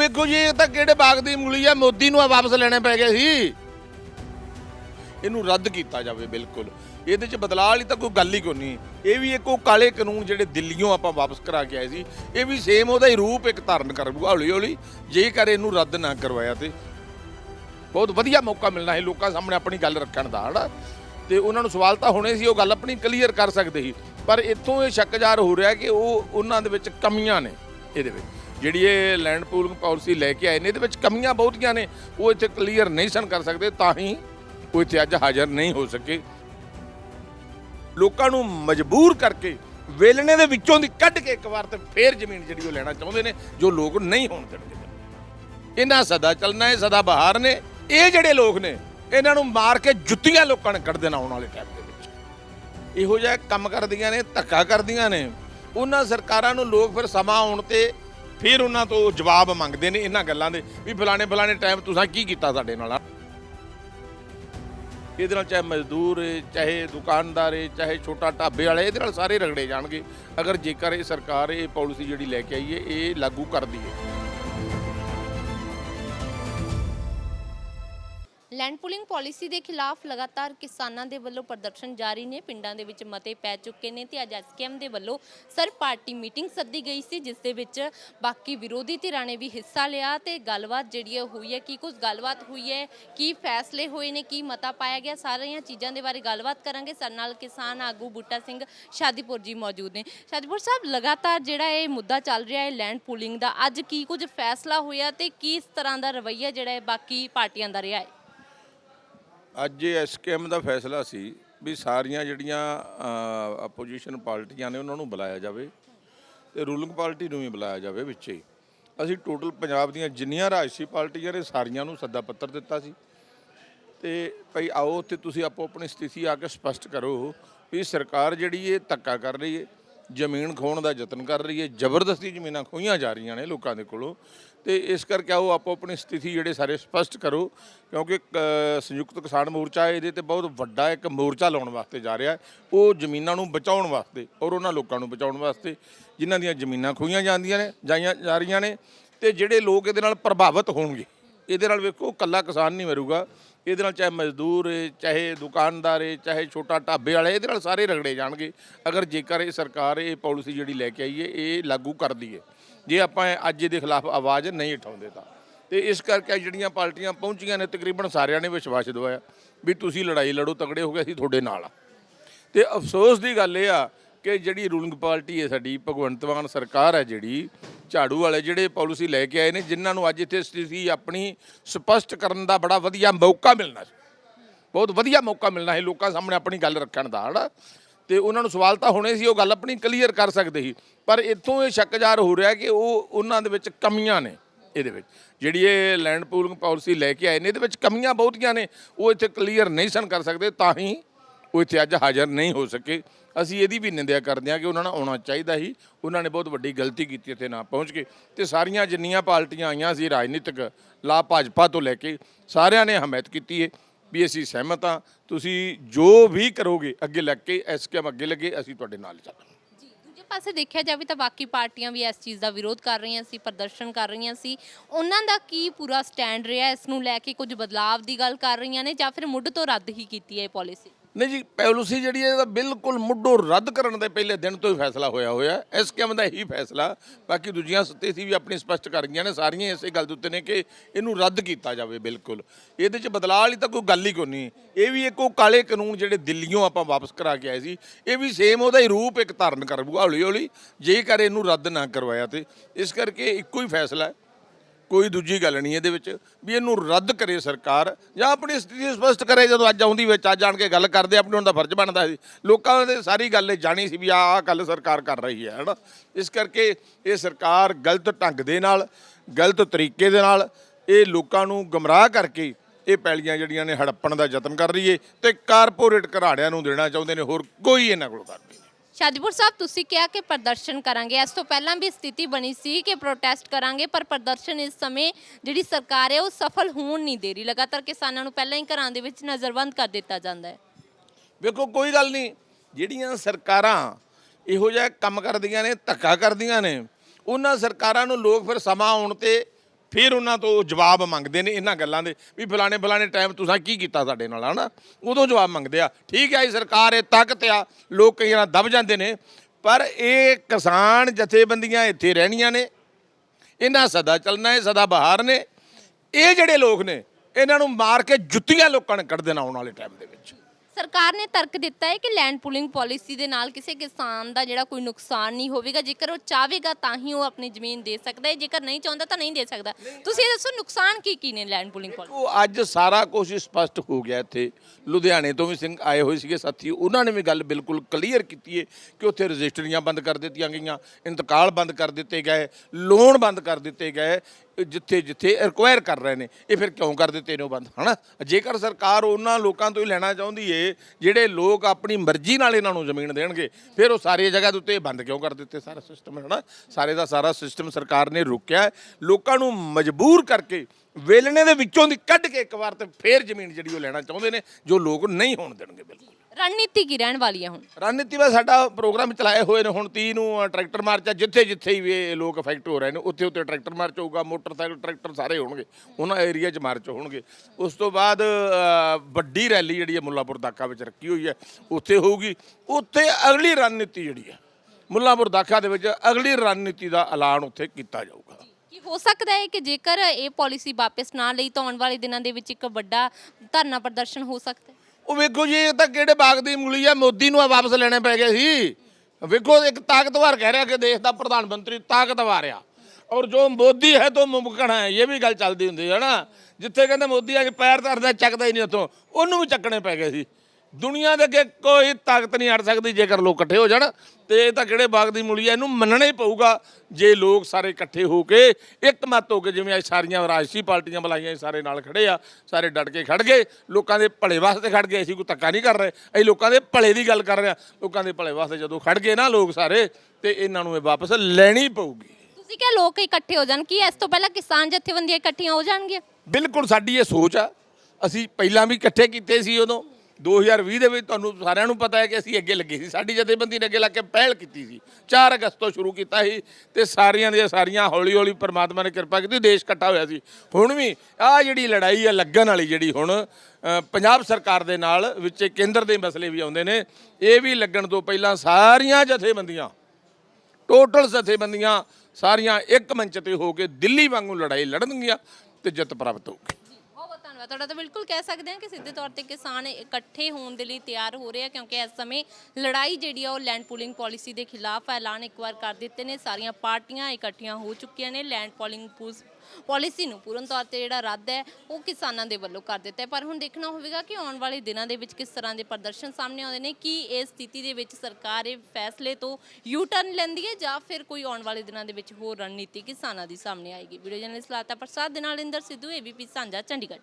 ਵੇਖੋ ਜੀ, ਇਹ ਤਾਂ ਕਿਹੜੇ ਬਾਗ ਦੀ ਮੂਲੀ ਆ? ਮੋਦੀ ਨੂੰ ਆ ਵਾਪਸ ਲੈਣੇ ਪੈ ਗਏ ਸੀ। ਇਹਨੂੰ ਰੱਦ ਕੀਤਾ ਜਾਵੇ, ਬਿਲਕੁਲ। ਇਹਦੇ ਚ ਬਦਲਾਅ ਵਾਲੀ ਤਾਂ ਕੋਈ ਗੱਲ ਹੀ ਕੋਈ ਨਹੀਂ। ਇਹ ਵੀ ਇੱਕ ਉਹ ਕਾਲੇ ਕਾਨੂੰਨ ਜਿਹੜੇ ਦਿੱਲੀੋਂ ਆਪਾਂ ਵਾਪਸ ਕਰਾ ਕੇ ਆਏ ਸੀ, ਇਹ ਵੀ ਸੇਮ ਉਹਦਾ ਹੀ ਰੂਪ ਇੱਕ ਧਾਰਨ ਕਰੂਗਾ ਹੌਲੀ ਹੌਲੀ ਜੇਕਰ ਇਹਨੂੰ ਰੱਦ ਨਾ ਕਰਵਾਇਆ ਤੇ। ਬਹੁਤ ਵਧੀਆ ਮੌਕਾ ਮਿਲਣਾ ਹੈ ਲੋਕਾਂ ਸਾਹਮਣੇ ਆਪਣੀ ਗੱਲ ਰੱਖਣ ਦਾ, ਹਨਾ? ਤੇ ਉਹਨਾਂ ਨੂੰ ਸਵਾਲ ਤਾਂ ਹੋਣੇ ਸੀ, ਉਹ ਗੱਲ ਆਪਣੀ ਕਲੀਅਰ ਕਰ ਸਕਦੇ ਸੀ। ਪਰ ਇੱਥੋਂ ਇਹ ਸ਼ੱਕਜਾਰ ਹੋ ਰਿਹਾ ਕਿ ਉਹ ਉਹਨਾਂ ਦੇ ਵਿੱਚ ਕਮੀਆਂ ਨੇ, ਇਹਦੇ ਵਿੱਚ। ਜਿਹੜੀ ਇਹ ਲੈਂਡ ਪੂਲਿੰਗ ਪਾਲਿਸੀ ਲੈ ਕੇ ਆਏ ਨੇ, ਇਹਦੇ ਵਿੱਚ ਕਮੀਆਂ ਬਹੁਤੀਆਂ ਨੇ, ਉਹ ਇੱਥੇ ਕਲੀਅਰ ਨਹੀਂ ਸਨ ਕਰ ਸਕਦੇ, ਤਾਂ ਹੀ ਉਹ ਇੱਥੇ ਅੱਜ ਹਾਜ਼ਰ ਨਹੀਂ ਹੋ ਸਕੇ। ਲੋਕਾਂ ਨੂੰ ਮਜਬੂਰ ਕਰਕੇ ਵੇਲਣੇ ਦੇ ਵਿੱਚੋਂ ਦੀ ਕੱਢ ਕੇ ਇੱਕ ਵਾਰ ਤੇ ਫੇਰ ਜ਼ਮੀਨ ਜਿਹੜੀ ਉਹ ਲੈਣਾ ਚਾਹੁੰਦੇ ਨੇ, ਜੋ ਲੋਕ ਨਹੀਂ ਹੋਣ ਦੇਣਗੇ ਇਹਨਾਂ ਸਦਾ ਚੱਲਣਾ ਹੈ, ਸਦਾ ਬਹਾਰ ਨੇ। ਇਹ ਜਿਹੜੇ ਲੋਕ ਨੇ, ਇਹਨਾਂ ਨੂੰ ਮਾਰ ਕੇ ਜੁੱਤੀਆਂ ਲੋਕਾਂ ਨੇ ਕੱਢ ਦੇਣਾ ਆਉਣ ਵਾਲੇ ਟਾਈਮ ਦੇ ਵਿੱਚ। ਇਹੋ ਜਿਹਾ ਕੰਮ ਕਰਦੀਆਂ ਨੇ, ਧੱਕਾ ਕਰਦੀਆਂ ਨੇ। ਉਹਨਾਂ ਸਰਕਾਰਾਂ ਨੂੰ ਲੋਕ ਫਿਰ ਸਮਾਂ ਆਉਣ ਤੇ ਫਿਰ ਉਹਨਾਂ ਤੋਂ ਜਵਾਬ ਮੰਗਦੇ ਨੇ ਇਹਨਾਂ ਗੱਲਾਂ ਦੇ ਵੀ ਫਲਾਣੇ ਫਲਾਣੇ ਟਾਈਮ ਤੁਸੀਂ ਕੀ ਕੀਤਾ ਸਾਡੇ ਨਾਲ? ਇਹਦੇ ਨਾਲ ਚਾਹੇ ਮਜ਼ਦੂਰ ਏ, ਚਾਹੇ ਦੁਕਾਨਦਾਰ ਏ, ਚਾਹੇ ਛੋਟਾ ਢਾਬੇ ਵਾਲੇ, ਇਹਦੇ ਨਾਲ ਸਾਰੇ ਰਗੜੇ ਜਾਣਗੇ। ਅਗਰ ਜੇਕਰ ਇਹ ਸਰਕਾਰ ਇਹ ਪਾਲਿਸੀ ਜਿਹੜੀ ਲੈ ਕੇ ਆਈ ਏ, ਇਹ ਲਾਗੂ ਕਰਦੀ ਏ। ਲੈਂਡ ਪੂਲਿੰਗ ਪਾਲਿਸੀ ਦੇ ਖਿਲਾਫ ਲਗਾਤਾਰ ਕਿਸਾਨਾਂ ਦੇ ਵੱਲੋਂ ਪ੍ਰਦਰਸ਼ਨ ਜਾਰੀ ਨੇ। ਪਿੰਡਾਂ ਦੇ ਵਿੱਚ ਮਤੇ ਪੈ ਚੁੱਕੇ ਨੇ ਤੇ ਅੱਜ ਐਸਕੇਐਮ ਦੇ ਵੱਲੋਂ ਸਰ ਪਾਰਟੀ ਮੀਟਿੰਗ ਸੱਦੀ ਗਈ ਸੀ, ਜਿਸ ਦੇ ਵਿੱਚ ਬਾਕੀ ਵਿਰੋਧੀ ਧਿਰਾਂ ਨੇ ਵੀ ਹਿੱਸਾ ਲਿਆ ਤੇ ਗੱਲਬਾਤ ਜਿਹੜੀ ਹੈ ਹੋਈ ਹੈ, ਕੀ ਕੁਝ ਗੱਲਬਾਤ ਹੋਈ ਹੈ, ਕੀ ਫੈਸਲੇ ਹੋਏ ਨੇ, ਕੀ ਮਤਾ ਪਾਇਆ ਗਿਆ, ਸਾਰੀਆਂ ਚੀਜ਼ਾਂ ਦੇ ਬਾਰੇ ਗੱਲਬਾਤ ਕਰਾਂਗੇ। ਸਾਡੇ ਨਾਲ ਕਿਸਾਨ ਆਗੂ ਬੂਟਾ ਸਿੰਘ ਸ਼ਾਦੀਪੁਰ ਜੀ ਮੌਜੂਦ ਨੇ। ਸ਼ਾਦੀਪੁਰ ਸਾਹਿਬ, ਲਗਾਤਾਰ ਜਿਹੜਾ ਇਹ ਮੁੱਦਾ ਚੱਲ ਰਿਹਾ ਹੈ ਲੈਂਡ ਪੂਲਿੰਗ ਦਾ, ਅੱਜ ਕੀ ਕੁਝ ਫੈਸਲਾ ਹੋਇਆ ਤੇ ਕਿਸ ਤਰ੍ਹਾਂ ਦਾ ਰਵੱਈਆ ਜਿਹੜਾ ਹੈ ਬਾਕੀ ਪਾਰਟੀਆਂ ਦਾ ਰਿਹਾ ਹੈ? ਅੱਜ ਇਹ ਐਸਕੇਐਮ ਦਾ ਫੈਸਲਾ ਸੀ ਵੀ ਸਾਰੀਆਂ ਜਿਹੜੀਆਂ ਆਪੋਜੀਸ਼ਨ ਪਾਰਟੀਆਂ ਨੇ ਉਹਨਾਂ ਨੂੰ ਬੁਲਾਇਆ ਜਾਵੇ ਤੇ ਰੂਲਿੰਗ ਪਾਰਟੀ ਨੂੰ ਵੀ ਬੁਲਾਇਆ ਜਾਵੇ ਵਿੱਚੇ ਹੀ। ਅਸੀਂ ਟੋਟਲ ਪੰਜਾਬ ਦੀਆਂ ਜਿੰਨੀਆਂ ਰਾਜਸੀ ਪਾਰਟੀਆਂ ਨੇ ਸਾਰੀਆਂ ਨੂੰ ਸੱਦਾ ਪੱਤਰ ਦਿੱਤਾ ਸੀ ਤੇ ਭਈ ਆਓ ਉੱਥੇ ਤੁਸੀਂ ਆਪੋ ਆਪਣੀ ਸਥਿਤੀ ਆ ਕੇ ਸਪਸ਼ਟ ਕਰੋ ਵੀ ਸਰਕਾਰ ਜਿਹੜੀ ਇਹ ਧੱਕਾ ਕਰ ਰਹੀ ਹੈ ਜ਼ਮੀਨ ਖੋਣ ਦਾ ਯਤਨ ਕਰ ਰਹੀ ਹੈ, ਜ਼ਬਰਦਸਤੀ ਜ਼ਮੀਨਾਂ ਖੋਈਆਂ ਜਾ ਰਹੀਆਂ ਨੇ ਲੋਕਾਂ ਦੇ ਕੋਲੋਂ। ਤੇ ਇਸ ਕਰਕੇ ਆਓ ਆਪੋ ਆਪਣੀ ਸਥਿਤੀ ਜਿਹੜੇ ਸਾਰੇ ਸਪਸ਼ਟ ਕਰੋ, ਕਿਉਂਕਿ ਕ- ਸੰਯੁਕਤ ਕਿਸਾਨ ਮੋਰਚਾ ਇਹਦੇ ਤੇ ਬਹੁਤ ਵੱਡਾ ਇੱਕ ਮੋਰਚਾ ਲਾਉਣ ਵਾਸਤੇ ਜਾ ਰਿਹਾ ਹੈ। ਉਹ ਜ਼ਮੀਨਾਂ ਨੂੰ ਬਚਾਉਣ ਵਾਸਤੇ ਔਰ ਉਹਨਾਂ ਲੋਕਾਂ ਨੂੰ ਬਚਾਉਣ ਵਾਸਤੇ ਜਿਨ੍ਹਾਂ ਦੀਆਂ ਜ਼ਮੀਨਾਂ ਖੋਈਆਂ ਜਾਂਦੀਆਂ ਨੇ, ਜਾਈਆਂ ਜਾ ਰਹੀਆਂ ਨੇ ਤੇ ਜਿਹੜੇ ਲੋਕ ਇਹਦੇ ਨਾਲ ਪ੍ਰਭਾਵਿਤ ਹੋਣਗੇ। ਇਹਦੇ ਨਾਲ ਵੇਖੋ ਕੱਲਾ ਕਿਸਾਨ ਨਹੀਂ ਮਰੂਗਾ। ਇਹਦੇ ਨਾਲ ਚਾਹੇ ਮਜ਼ਦੂਰ ਏ, ਚਾਹੇ ਦੁਕਾਨਦਾਰ ਏ, ਚਾਹੇ ਛੋਟਾ ਢਾਬੇ ਵਾਲੇ ਇਹਦੇ ਨਾਲ ਸਾਰੇ ਰਗੜੇ ਜਾਣਗੇ। ਅਗਰ ਜੇਕਰ ਇਹ ਸਰਕਾਰ ਇਹ ਪਾਲਿਸੀ ਜਿਹੜੀ ਲੈ ਕੇ ਆਈ ਏ, ਇਹ ਲਾਗੂ ਕਰਦੀ ਏ। ਜੇ ਆਪਾਂ ਅੱਜ ਇਹਦੇ ਖਿਲਾਫ ਆਵਾਜ਼ ਨਹੀਂ ਉਠਾਉਂਦੇ ਤਾਂ। ਤੇ ਇਸ ਕਰਕੇ ਜਿਹੜੀਆਂ ਪਾਰਟੀਆਂ ਪਹੁੰਚੀਆਂ ਨੇ, ਤਕਰੀਬਨ ਸਾਰਿਆਂ ਨੇ ਵਿਸ਼ਵਾਸ ਦਵਾਇਆ ਵੀ ਤੁਸੀਂ ਲੜਾਈ ਲੜੋ, ਤਗੜੇ ਹੋ ਗਏ ਅਸੀਂ ਤੁਹਾਡੇ ਨਾਲ ਆ। ਤੇ ਅਫਸੋਸ ਦੀ ਗੱਲ ਇਹ ਆ ਕਿ ਜਿਹੜੀ ਰੂਲਿੰਗ ਪਾਰਟੀ ਹੈ ਸਾਡੀ, ਭਗਵੰਤ ਮਾਨ ਸਰਕਾਰ ਹੈ ਜਿਹੜੀ ਝਾੜੂ ਵਾਲੇ ਜਿਹੜੇ ਪਾਲਿਸੀ ਲੈ ਕੇ ਆਏ ਨੇ, ਜਿਨ੍ਹਾਂ ਨੂੰ ਅੱਜ ਇੱਥੇ ਸਥਿਤੀ ਆਪਣੀ ਸਪਸ਼ਟ ਕਰਨ ਦਾ ਬੜਾ ਵਧੀਆ ਮੌਕਾ ਮਿਲਣਾ ਸੀ। ਬਹੁਤ ਵਧੀਆ ਮੌਕਾ ਮਿਲਣਾ ਹੈ ਲੋਕਾਂ ਸਾਹਮਣੇ ਆਪਣੀ ਗੱਲ ਰੱਖਣ ਦਾ, ਹਨਾ? ਤੇ ਉਹਨਾਂ ਨੂੰ ਸਵਾਲ ਤਾਂ ਹੋਣੇ ਸੀ, ਉਹ ਗੱਲ ਆਪਣੀ ਕਲੀਅਰ ਕਰ ਸਕਦੇ ਸੀ। ਪਰ ਇੱਥੋਂ ਇਹ ਸ਼ੱਕਜਾਰ ਹੋ ਰਿਹਾ ਕਿ ਉਹ ਉਹਨਾਂ ਦੇ ਵਿੱਚ ਕਮੀਆਂ ਨੇ ਇਹਦੇ ਵਿੱਚ। ਜਿਹੜੀ ਇਹ ਲੈਂਡ ਪੂਲਿੰਗ ਪਾਲਿਸੀ ਲੈ ਕੇ ਆਏ ਨੇ, ਇਹਦੇ ਵਿੱਚ ਕਮੀਆਂ ਬਹੁਤੀਆਂ ਨੇ, ਉਹ ਇੱਥੇ ਕਲੀਅਰ ਨਹੀਂ ਸਨ ਕਰ ਸਕਦੇ, ਤਾਂ ਹੀ ਉਹ ਇੱਥੇ ਅੱਜ ਹਾਜ਼ਰ ਨਹੀਂ ਹੋ ਸਕੇ। ਅਸੀਂ ਇਹਦੀ ਵੀ ਨਿੰਦਿਆ ਕਰਦੇ ਹਾਂ ਕਿ ਉਹਨਾਂ ਨੂੰ ਆਉਣਾ ਚਾਹੀਦਾ ਸੀ। ਉਹਨਾਂ ਨੇ ਬਹੁਤ ਵੱਡੀ ਗਲਤੀ ਕੀਤੀ ਇੱਥੇ ਨਾ ਪਹੁੰਚ ਕੇ। ਤੇ ਸਾਰੀਆਂ ਜਿੰਨੀਆਂ ਪਾਰਟੀਆਂ ਆਈਆਂ ਸੀ ਰਾਜਨੀਤਿਕ ਲਾ ਭਾਜਪਾ ਤੋਂ ਲੈ ਕੇ, ਸਾਰਿਆਂ ਨੇ ਹਮਾਇਤ ਕੀਤੀ ਹੈ ਵੀ ਅਸੀਂ ਸਹਿਮਤ ਹਾਂ। ਤੁਸੀਂ ਜੋ ਵੀ ਕਰੋਗੇ ਅੱਗੇ ਲੱਗ ਕੇ ਐਸਕੇਐਮ ਅੱਗੇ ਲੱਗੇ, ਅਸੀਂ ਤੁਹਾਡੇ ਨਾਲ ਚੱਲਾਂਗੇ। ਜੀ, ਦੂਜੇ ਪਾਸੇ ਦੇਖਿਆ ਜਾਵੇ ਤਾਂ ਬਾਕੀ ਪਾਰਟੀਆਂ ਵੀ ਇਸ ਚੀਜ਼ ਦਾ ਵਿਰੋਧ ਕਰ ਰਹੀਆਂ ਸੀ, ਪ੍ਰਦਰਸ਼ਨ ਕਰ ਰਹੀਆਂ ਸੀ। ਉਹਨਾਂ ਦਾ ਕੀ ਪੂਰਾ ਸਟੈਂਡ ਰਿਹਾ? ਇਸ ਨੂੰ ਲੈ ਕੇ ਕੁਝ ਬਦਲਾਵ ਦੀ ਗੱਲ ਕਰ ਰਹੀਆਂ ਨੇ ਜਾਂ ਫਿਰ ਮੁੱਢ ਤੋਂ ਰੱਦ ਹੀ ਕੀਤੀ ਹੈ ਇਹ ਪਾਲਿਸੀ ਨਹੀਂ ਜੀ, ਪਾਲਿਸੀ ਜਿਹੜੀ ਹੈ, ਇਹਦਾ ਬਿਲਕੁਲ ਮੁੱਢੋਂ ਰੱਦ ਕਰਨ ਦੇ ਪਹਿਲੇ ਦਿਨ ਤੋਂ ਹੀ ਫੈਸਲਾ ਹੋਇਆ ਹੋਇਆ ਹੈ। ਐਸਕੇਐਮ ਦਾ ਇਹੀ ਫੈਸਲਾ। ਬਾਕੀ ਦੂਜੀਆਂ ਸਤੇਸੀ ਵੀ ਆਪਣੀ ਸਪਸ਼ਟ ਕਰ ਗਈਆਂ ਨੇ, ਸਾਰੀਆਂ ਇਸੇ ਗੱਲ ਦੇ ਉੱਤੇ ਨੇ ਕਿ ਇਹਨੂੰ ਰੱਦ ਕੀਤਾ ਜਾਵੇ ਬਿਲਕੁਲ। ਇਹਦੇ 'ਚ ਬਦਲਾਅ ਵਾਲੀ ਤਾਂ ਕੋਈ ਗੱਲ ਹੀ ਕੋਈ ਨਹੀਂ। ਇਹ ਵੀ ਇੱਕ ਉਹ ਕਾਲੇ ਕਾਨੂੰਨ ਜਿਹੜੇ ਦਿੱਲੀੋਂ ਆਪਾਂ ਵਾਪਸ ਕਰਾ ਕੇ ਆਏ ਸੀ, ਇਹ ਵੀ ਸੇਮ ਉਹਦਾ ਹੀ ਰੂਪ ਇੱਕ ਧਾਰਨ ਕਰੂਗਾ ਹੌਲੀ ਹੌਲੀ ਜੇਕਰ ਇਹਨੂੰ ਰੱਦ ਨਾ ਕਰਵਾਇਆ ਤੇ। ਇਸ ਕਰਕੇ ਇੱਕੋ ਹੀ ਫੈਸਲਾ ਹੈ। ਕੋਈ ਦੂਜੀ ਗੱਲ ਨਹੀਂ ਇਹਦੇ ਵਿੱਚ ਵੀ ਇਹਨੂੰ ਰੱਦ ਕਰੇ ਸਰਕਾਰ ਜਾਂ ਆਪਣੀ ਸਥਿਤੀ ਸਪਸ਼ਟ ਕਰੇ ਜਦੋਂ ਅੱਜ ਆਉਂਦੀ ਵਿੱਚ, ਅੱਜ ਆਣ ਕੇ ਗੱਲ ਕਰਦੇ, ਆਪਣੇ ਉਹਨਾਂ ਦਾ ਫਰਜ਼ ਬਣਦਾ ਸੀ। ਲੋਕਾਂ ਦੇ ਸਾਰੀ ਗੱਲ ਇਹ ਜਾਣੀ ਸੀ ਵੀ ਆਹ ਆਹ ਗੱਲ ਸਰਕਾਰ ਕਰ ਰਹੀ ਹੈ, ਹਨਾ? ਇਸ ਕਰਕੇ ਇਹ ਸਰਕਾਰ ਗਲਤ ਢੰਗ ਦੇ ਨਾਲ, ਗਲਤ ਤਰੀਕੇ ਦੇ ਨਾਲ ਇਹ ਲੋਕਾਂ ਨੂੰ ਗਮਰਾਹ ਕਰਕੇ ਇਹ ਪੈਲੀਆਂ ਜਿਹੜੀਆਂ ਨੇ ਹੜੱਪਣ ਦਾ ਯਤਨ ਕਰ ਰਹੀ ਏ ਤੇ ਕਾਰਪੋਰੇਟ ਘਰਾੜਿਆਂ ਨੂੰ ਦੇਣਾ ਚਾਹੁੰਦੇ ਨੇ, ਹੋਰ ਕੋਈ ਇਹਨਾਂ ਕੋਲ ਕਰ ਨਹੀਂ। ਸ਼ਾਦੀਪੁਰ ਸਾਹਿਬ, ਤੁਸੀਂ ਕਿਹਾ ਕਿ ਪ੍ਰਦਰਸ਼ਨ ਕਰਾਂਗੇ। ਇਸ ਤੋਂ ਪਹਿਲਾਂ ਵੀ ਸਥਿਤੀ ਬਣੀ ਸੀ ਕਿ ਪ੍ਰੋਟੈਸਟ ਕਰਾਂਗੇ, ਪਰ ਪ੍ਰਦਰਸ਼ਨ ਇਸ ਸਮੇਂ ਜਿਹੜੀ ਸਰਕਾਰ ਹੈ, ਉਹ ਸਫਲ ਹੋਣ ਨਹੀਂ ਦੇ ਰਹੀ। ਲਗਾਤਾਰ ਕਿਸਾਨਾਂ ਨੂੰ ਪਹਿਲਾਂ ਹੀ ਘਰਾਂ ਦੇ ਵਿੱਚ ਨਜ਼ਰਬੰਦ ਕਰ ਦਿੱਤਾ ਜਾਂਦਾ ਹੈ। ਵੇਖੋ, ਕੋਈ ਗੱਲ ਨਹੀਂ। ਜਿਹੜੀਆਂ ਸਰਕਾਰਾਂ ਇਹੋ ਜਿਹਾ ਕੰਮ ਕਰਦੀਆਂ ਨੇ, ਧੱਕਾ ਕਰਦੀਆਂ ਨੇ, ਉਹਨਾਂ ਸਰਕਾਰਾਂ ਨੂੰ ਲੋਕ ਫਿਰ ਸਮਾਂ ਆਉਣ ਤੇ ਫਿਰ ਉਹਨਾਂ ਤੋਂ ਜਵਾਬ ਮੰਗਦੇ ਨੇ ਇਹਨਾਂ ਗੱਲਾਂ ਦੇ ਵੀ ਫਲਾਣੇ ਫਲਾਣੇ ਟਾਈਮ ਤੁਸੀਂ ਕੀ ਕੀਤਾ ਸਾਡੇ ਨਾਲ, ਹਨਾ? ਉਦੋਂ ਜਵਾਬ ਮੰਗਦੇ ਆ। ਠੀਕ ਹੈ ਜੀ, ਸਰਕਾਰ ਇਹ ਤਾਕਤ ਆ, ਲੋਕ ਕਈ ਵਾਰ ਦਬ ਜਾਂਦੇ ਨੇ, ਪਰ ਇਹ ਕਿਸਾਨ ਜਥੇਬੰਦੀਆਂ ਇੱਥੇ ਰਹਿਣੀਆਂ ਨੇ। ਇਹਨਾਂ ਸਦਾ ਚੱਲਣਾ ਹੈ, ਸਦਾ ਬਹਾਰ ਨੇ। ਇਹ ਜਿਹੜੇ ਲੋਕ ਨੇ, ਇਹਨਾਂ ਨੂੰ ਮਾਰ ਕੇ ਜੁੱਤੀਆਂ ਲੋਕਾਂ ਨੇ ਕੱਢ ਦੇਣਾ ਆਉਣ ਵਾਲੇ ਟਾਈਮ ਦੇ ਵਿੱਚ। ਸਰਕਾਰ ਨੇ ਤਰਕ ਦਿੱਤਾ ਹੈ ਕਿ ਲੈਂਡ ਪੂਲਿੰਗ ਪਾਲਿਸੀ ਦੇ ਨਾਲ ਕਿਸੇ ਕਿਸਾਨ ਦਾ ਜਿਹੜਾ ਕੋਈ ਨੁਕਸਾਨ ਨਹੀਂ ਹੋਵੇਗਾ ਜੇਕਰ ਉਹ ਚਾਹੇਗਾ ਤਾਂ ਹੀ ਉਹ ਆਪਣੀ ਜ਼ਮੀਨ ਦੇ ਸਕਦਾ ਹੈ ਜੇਕਰ ਨਹੀਂ ਚਾਹੁੰਦਾ ਤਾਂ ਨਹੀਂ ਦੇ ਸਕਦਾ। ਤੁਸੀਂ ਇਹ ਦੱਸੋ ਨੁਕਸਾਨ ਕੀ ਕੀ ਨੇ ਲੈਂਡ ਪੂਲਿੰਗ ਪਾਲਿਸੀ ਉਹ ਅੱਜ ਸਾਰਾ ਕੁਝ ਸਪਸ਼ਟ ਹੋ ਗਿਆ ਇੱਥੇ। ਲੁਧਿਆਣੇ ਤੋਂ ਵੀ ਸਿੰਘ ਆਏ ਹੋਏ ਸੀਗੇ ਸਾਥੀ ਉਹਨਾਂ ਨੇ ਵੀ ਗੱਲ ਬਿਲਕੁਲ ਕਲੀਅਰ ਕੀਤੀ ਹੈ ਕਿ ਉੱਥੇ ਰਜਿਸਟਰੀਆਂ ਬੰਦ ਕਰ ਦਿੱਤੀਆਂ ਗਈਆਂ ਇੰਤਕਾਲ ਬੰਦ ਕਰ ਦਿੱਤੇ ਗਏ ਲੋਨ ਬੰਦ ਕਰ ਦਿੱਤੇ ਗਏ। ਜਿੱਥੇ ਜਿੱਥੇ ਰਿਕੁਆਇਰ ਕਰ ਰਹੇ ਨੇ, ਇਹ ਫਿਰ ਕਿਉਂ ਕਰ ਦਿੱਤੇ ਨੇ ਉਹ ਬੰਦ? ਹਨਾ? ਜੇਕਰ ਸਰਕਾਰ ਉਹਨਾਂ ਲੋਕਾਂ ਤੋਂ ਹੀ ਲੈਣਾ ਚਾਹੁੰਦੀ ਏ, ਜਿਹੜੇ ਲੋਕ ਆਪਣੀ ਮਰਜ਼ੀ ਨਾਲ ਇਹਨਾਂ ਨੂੰ ਜ਼ਮੀਨ ਦੇਣਗੇ, ਫਿਰ ਉਹ ਸਾਰੀ ਜਗ੍ਹਾ ਦੇ ਉੱਤੇ ਬੰਦ ਕਿਉਂ ਕਰ ਦਿੱਤੇ ਸਾਰਾ ਸਿਸਟਮ ਹਨਾ? ਸਾਰੇ ਦਾ ਸਾਰਾ ਸਿਸਟਮ ਸਰਕਾਰ ਨੇ ਰੋਕਿਆ ਲੋਕਾਂ ਨੂੰ ਮਜਬੂਰ ਕਰਕੇ ਵੇਲਣੇ ਦੇ ਵਿੱਚੋਂ ਦੀ ਕੱਢ ਕੇ ਇੱਕ ਵਾਰ ਤੇ ਫੇਰ ਜ਼ਮੀਨ ਜਿਹੜੀ ਉਹ ਲੈਣਾ ਚਾਹੁੰਦੇ ਨੇ ਜੋ ਲੋਕ ਨਹੀਂ ਹੋਣ ਦੇਣਗੇ ਬਿਲਕੁਲ। ਰਣਨੀਤੀ ਕੀ ਰਹਿਣ ਵਾਲੀ ਹੈ ਹੁਣ? ਰਣਨੀਤੀ ਵਿੱਚ ਸਾਡਾ ਪ੍ਰੋਗਰਾਮ ਚਲਾਏ ਹੋਏ ਨੇ ਹੁਣ 30 ਨੂੰ ਅ, ਟਰੈਕਟਰ ਮਾਰਚ ਆ ਜਿੱਥੇ ਜਿੱਥੇ ਵੀ ਇਹ ਲੋਕ ਅਫੈਕਟ ਹੋ ਰਹੇ ਨੇ ਉੱਥੇ ਉੱਥੇ ਟਰੈਕਟਰ ਮਾਰਚ ਹੋਊਗਾ ਮੋਟਰਸਾਈਕਲ ਟਰੈਕਟਰ ਸਾਰੇ ਹੋਣਗੇ ਉਹਨਾਂ ਏਰੀਆ 'ਚ ਮਾਰਚ ਹੋਣਗੇ। ਉਸ ਤੋਂ ਬਾਅਦ ਅ, ਵੱਡੀ ਰੈਲੀ ਜਿਹੜੀ ਹੈ ਮੁੱਲਾਪੁਰ ਦਾਖਾ ਵਿੱਚ ਰੱਖੀ ਹੋਈ ਹੈ ਉੱਥੇ ਹੋਊਗੀ। ਉੱਥੇ ਅਗਲੀ ਰਣਨੀਤੀ ਜਿਹੜੀ ਹੈ ਮੁੱਲਾਪੁਰ ਦਾਖਾ ਦੇ ਵਿੱਚ ਅਗਲੀ ਰਣਨੀਤੀ ਦਾ ਐਲਾਨ ਉੱਥੇ ਕੀਤਾ ਜਾਊਗਾ। ਕੀ ਹੋ ਸਕਦਾ ਹੈ ਕਿ ਜੇਕਰ ਇਹ ਪਾਲਿਸੀ ਵਾਪਸ ਨਾ ਲਈ ਤਾਂ ਆਉਣ ਵਾਲੇ ਦਿਨਾਂ ਦੇ ਵਿੱਚ ਇੱਕ ਵੱਡਾ ਧਰਨਾ ਪ੍ਰਦਰਸ਼ਨ ਹੋ ਸਕਦਾ ਹੈ? ਉਹ ਵੇਖੋ ਜੀ, ਇਹ ਤਾਂ ਕਿਹੜੇ ਬਾਗ ਦੀ ਮੂਲੀ ਆ? ਮੋਦੀ ਨੂੰ ਆ ਵਾਪਸ ਲੈਣੇ ਪੈ ਗਏ ਸੀ। ਵੇਖੋ, ਇੱਕ ਤਾਕਤਵਰ ਕਹਿ ਰਿਹਾ ਕਿ ਦੇਸ਼ ਦਾ ਪ੍ਰਧਾਨ ਮੰਤਰੀ ਤਾਕਤਵਰ ਆ। ਔਰ ਜੋ ਮੋਦੀ ਹੈ, ਤਾਂ ਮੁਮਕਣ ਹੈ। ਇਹ ਵੀ ਗੱਲ ਚੱਲਦੀ ਹੁੰਦੀ ਹੈ ਨਾ। ਜਿੱਥੇ ਕਹਿੰਦੇ ਮੋਦੀ ਆ ਕੇ ਪੈਰ ਧਰਦਾ ਚੱਕਦਾ ਹੀ ਨਹੀਂ ਉੱਥੋਂ। ਉਹਨੂੰ ਵੀ ਚੱਕਣੇ ਪੈ ਗਏ ਸੀ। ਦੁਨੀਆ ਦੇ ਅੱਗੇ ਕੋਈ ਤਾਕਤ ਨਹੀਂ ਅੜ ਸਕਦੀ ਜੇਕਰ ਲੋਕ ਇਕੱਠੇ ਹੋ ਜਾਣ ਤੇ ਇਹ ਤਾਂ ਕਿਹੜੇ ਬਾਗ ਦੀ ਮੂਲੀ ਆ ਇਹਨੂੰ ਮੰਨਣਾ ਹੀ ਪਊਗਾ ਜੇ ਲੋਕ ਸਾਰੇ ਇਕੱਠੇ ਹੋ ਕੇ ਇੱਕ ਮਤ ਹੋ ਕੇ ਜਿਵੇਂ ਅੱਜ ਸਾਰੀਆਂ ਰਾਜਸੀ ਪਾਰਟੀਆਂ ਬੁਲਾਈਆਂ ਸਾਰੇ ਨਾਲ ਖੜੇ ਆ ਸਾਰੇ ਡਟ ਕੇ ਖੜ ਗਏ ਲੋਕਾਂ ਦੇ ਭਲੇ ਵਾਸਤੇ ਖੜ ਗਏ ਅਸੀਂ ਕੋਈ ਧੱਕਾ ਨਹੀਂ ਕਰ ਰਹੇ ਅਸੀਂ ਲੋਕਾਂ ਦੇ ਭਲੇ ਦੀ ਗੱਲ ਕਰ ਰਹੇ ਹਾਂ ਲੋਕਾਂ ਦੇ ਭਲੇ ਵਾਸਤੇ ਜਦੋਂ ਖੜ ਗਏ ਨਾ ਲੋਕ ਸਾਰੇ ਤੇ ਇਹਨਾਂ ਨੂੰ ਇਹ ਵਾਪਸ ਲੈਣੀ ਪਊਗੀ। ਤੁਸੀਂ ਕਿਹਾ ਲੋਕ ਇਕੱਠੇ ਹੋ ਜਾਣ ਕੀ ਇਸ ਤੋਂ ਪਹਿਲਾਂ ਕਿਸਾਨ ਜਥੇਬੰਦੀਆਂ ਇਕੱਠੀਆਂ ਹੋ ਜਾਣਗੀਆਂ? ਬਿਲਕੁਲ ਸਾਡੀ ਇਹ ਸੋਚ ਆ ਅਸੀਂ ਪਹਿਲਾਂ ਵੀ ਇਕੱਠੇ ਕੀਤੇ ਸੀ ਉਦੋਂ 2020 ਦੇ ਵਿੱਚ ਤੁਹਾਨੂੰ ਸਾਰਿਆਂ ਨੂੰ ਪਤਾ ਹੈ ਕਿ ਅਸੀਂ ਅੱਗੇ ਲੱਗੇ ਸੀ। ਸਾਡੀ ਜਥੇਬੰਦੀ ਨੇ ਅੱਗੇ ਲੱਗ ਕੇ ਪਹਿਲ ਕੀਤੀ ਸੀ। 4 ਅਗਸਤ ਤੋਂ ਸ਼ੁਰੂ ਕੀਤਾ ਸੀ ਤੇ ਸਾਰੀਆਂ ਦੀਆਂ ਸਾਰੀਆਂ ਹੌਲੀ ਹੌਲੀ ਪਰਮਾਤਮਾ ਨੇ ਕਿਰਪਾ ਕੀਤੀ, ਦੇਸ਼ ਇਕੱਠਾ ਹੋਇਆ ਸੀ। ਹੁਣ ਵੀ ਆ ਜਿਹੜੀ ਲੜਾਈ ਆ, ਲੱਗਣ ਵਾਲੀ ਜਿਹੜੀ ਹੁਣ ਪੰਜਾਬ ਸਰਕਾਰ ਦੇ ਨਾਲ ਵਿੱਚ ਕੇਂਦਰ ਦੇ ਮਸਲੇ ਵੀ ਆਉਂਦੇ ਨੇ। ਇਹ ਵੀ ਲੱਗਣ ਤੋਂ ਪਹਿਲਾਂ ਸਾਰੀਆਂ ਜਥੇਬੰਦੀਆਂ, ਟੋਟਲ ਜਥੇਬੰਦੀਆਂ ਸਾਰੀਆਂ ਇੱਕ ਮੰਚ ਤੇ ਹੋ ਕੇ ਦਿੱਲੀ ਵਾਂਗੂ ਲੜਾਈ ਲੜਨਗੀਆਂ ਤੇ ਜਿੱਤ ਪ੍ਰਾਪਤ ਹੋਊਗੀ। ਬਹੁਤ ਧੰਨਵਾਦ। ਤੁਹਾਡਾ ਤਾਂ ਬਿਲਕੁਲ ਕਹਿ ਸਕਦੇ ਹਾਂ ਕਿ ਸਿੱਧੇ ਤੌਰ ਤੇ ਕਿਸਾਨ ਇਕੱਠੇ ਹੋਣ ਦੇ ਲਈ ਤਿਆਰ ਹੋ ਰਹੇ ਆ, ਕਿਉਂਕਿ ਇਸ ਸਮੇਂ ਲੜਾਈ ਜਿਹੜੀ ਆ ਉਹ ਲੈਂਡ ਪੂਲਿੰਗ ਪਾਲਿਸੀ ਦੇ ਖਿਲਾਫ ਐਲਾਨ ਇੱਕ ਵਾਰ ਕਰ ਦਿੱਤੇ ਨੇ। ਸਾਰੀਆਂ ਪਾਰਟੀਆਂ ਇਕੱਠੀਆਂ ਹੋ ਚੁੱਕੀਆਂ ਨੇ। ਲੈਂਡ ਪੂਲਿੰਗ ਪਾਲਿਸੀ ਨੂੰ ਪੂਰਨ ਤੌਰ ਤੇ ਜਿਹੜਾ ਰੱਦ ਹੈ, ਉਹ ਕਿਸਾਨਾਂ ਦੇ ਵੱਲੋਂ ਕਰ ਦਿੱਤਾ ਹੈ। ਪਰ ਹੁਣ ਦੇਖਣਾ ਹੋਵੇਗਾ ਕਿ ਆਉਣ ਵਾਲੇ ਦਿਨਾਂ ਦੇ ਵਿੱਚ ਕਿਸ ਤਰ੍ਹਾਂ ਦੇ ਪ੍ਰਦਰਸ਼ਨ ਸਾਹਮਣੇ ਆਉਂਦੇ ਨੇ, ਕੀ ਇਸ ਸਥਿਤੀ ਦੇ ਵਿੱਚ ਸਰਕਾਰ ਇਹ ਫੈਸਲੇ ਤੋਂ ਯੂ ਟਰਨ ਲੈਂਦੀ ਹੈ ਜਾਂ ਫਿਰ ਕੋਈ ਆਉਣ ਵਾਲੇ ਦਿਨਾਂ ਦੇ ਵਿੱਚ ਹੋਰ ਰਣਨੀਤੀ ਕਿਸਾਨਾਂ ਦੀ ਸਾਹਮਣੇ ਆਏਗੀ। ਵੀਡੀਓ ਜਰਨਲਿਸਟ ਲਾਤਾ ਪ੍ਰਸਾਦ, ਦੇ ਨਾਲ ਇੰਦਰ ਸਿੱਧੂ ਏਬੀਪੀ ਸਾਂਝਾ, ਚੰਡੀਗੜ੍ਹ।